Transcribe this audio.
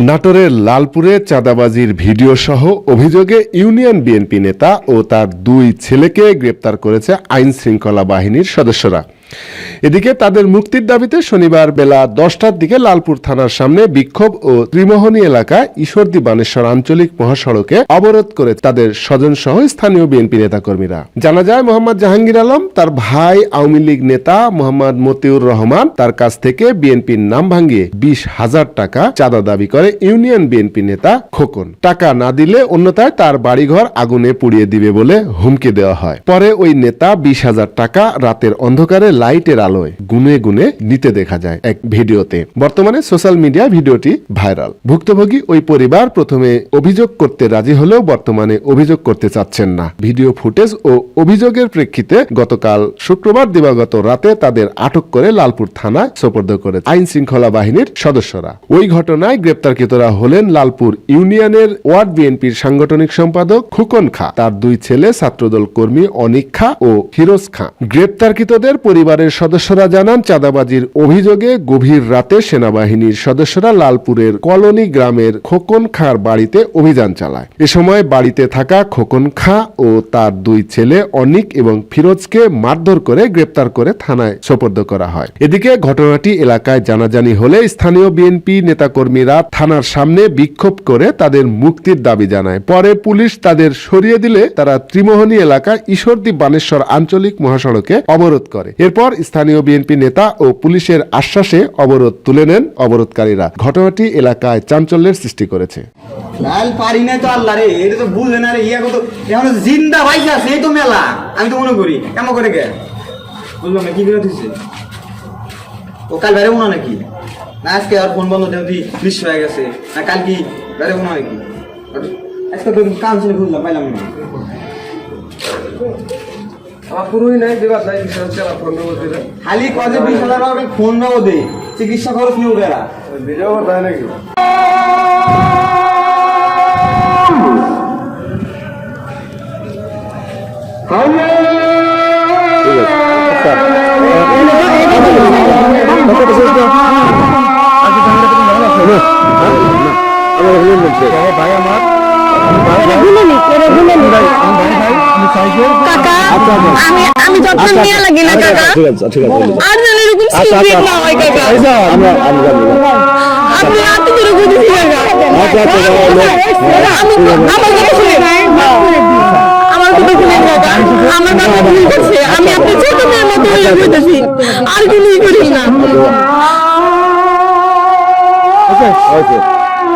নাটোরের লালপুরে চাঁদাবাজির ভিডিও সহ অভিযোগে ইউনিয়ন বিএনপি নেতা ও তার দুই ছেলেকে গ্রেপ্তার করেছে আইন শৃঙ্খলা বাহিনীর সদস্যরা। এদিকে তাদের মুক্তির দাবিতে শনিবার বেলা দশটার দিকে লালপুর থানার সামনে বিক্ষোভ ও ত্রিমোহনী এলাকায় ঈশ্বরদী বানেশ্বর আঞ্চলিক মহাসড়কে অবরোধ করে তাদের স্বজন সহ স্থানীয় বিএনপি নেতাকর্মীরা। জানা যায়, মোহাম্মদ জাহাঙ্গীর আলম, তার ভাই আওয়ামী লীগ নেতা মোহাম্মদ মতিউর রহমান, তার কাছ থেকে বিএনপির নাম ভাঙিয়ে বিশ হাজার টাকা চাঁদা দাবি করে ইউনিয়ন বিএনপি নেতা খোকন। টাকা না দিলে অন্যথায় তার বাড়িঘর আগুনে পুড়িয়ে দিবে বলে হুমকি দেওয়া হয়। পরে ওই নেতা বিশ হাজার টাকা রাতের অন্ধকারে লাইটের আলোয় গুনে গুনে নিতে দেখা যায় এক ভিডিওতে। বর্তমানে সোশ্যাল মিডিয়ায় ভিডিওটি ভাইরাল। ভুক্তভোগী ওই পরিবার প্রথমে অভিযোগ করতে রাজি হলেও বর্তমানে অভিযোগ করতে চাচ্ছেন না। ভিডিও ফুটেজ ও অভিযোগের প্রেক্ষিতে গতকাল শুক্রবার দিবাগত রাতে তাদের আটক করে লালপুর থানায় সোপর্দ করে আইন শৃঙ্খলা বাহিনীর সদস্যরা। ওই ঘটনায় গ্রেপ্তারকৃতরা হলেন লালপুর ইউনিয়নের ওয়ার্ড বিএনপির সাংগঠনিক সম্পাদক খুকন খা। তার দুই ছেলে, ছাত্রদল কর্মী অনিক খা ও ফিরোজ খা। গ্রেপ্তারকৃতদের পরিবারের সদস্যরা জানান, চাঁদাবাজির অভিযোগে গভীর রাতে সেনাবাহিনীর সদস্যরা লালপুরের কলোনি গ্রামের খোকন খার বাড়িতে অভিযান চালায়। এ সময় বাড়িতে থাকা খোকন খা ও তার দুই ছেলে অনিক এবং ফিরোজকে মারধর করে গ্রেপ্তার করে থানায় সোপর্দ করা হয়। এদিকে ঘটনাটি এলাকায় জানাজানি হলে স্থানীয় বিএনপি নেতাকর্মীরা থানার সামনে বিক্ষোভ করে তাদের মুক্তির দাবি জানায়। পরে পুলিশ তাদের সরিয়ে দিলে তারা ত্রিমোহনী এলাকায় ঈশ্বরদী বানেশ্বর আঞ্চলিক মহাসড়কে অবরোধ করে। এরপর স্থানীয় বিএনপি নেতা ও পুলিশের আশ্বাসে অবরোধ তুলে নেন অবরোধকারীরা। ঘটনাটি এলাকায় চাঞ্চল্যের সৃষ্টি করেছে। লাল পারি না তো আল্লাহ রে এটা তো বুঝলে না রে ইয়া কত এখন জিন্দা ভাইসা আছে, এই তো মেলা। আমি তো মনে করি, কেমন করে গে বুঝলাম কি করে দিচ্ছে ও কাল বেড়ে মনে নাকি? না, আজকে আর ফোন বন্ধ দেন বিশ্ব হয়ে গেছে। না, কাল কি বেড়ে মনে নাকি? আজকে তো শুনে বুঝলাম পাইলাম না। আমার পুরোই নাই দেবার নাই হচ্ছে আমার ফোন নম্বর দিলে খালি কজে বিশ হাজার টাকা ফোন নাও দে চিকিৎসা খরচ নিয়েও বেড়া তাই নাকি কাকা আমি আমি যত্ন নিয়ে লাগি না কাকা আর যেন এরকম সিক্রেট না হয় কাকা আপনি এত করে বুঝেছি কাকা আমি আমার কথা শুনে আমার কথা কাকা আমার কাকা ভুল করছে আমি আপনার ছোট মেয়ের মতো হয়ে বুঝতেছি আর কিছুই করি না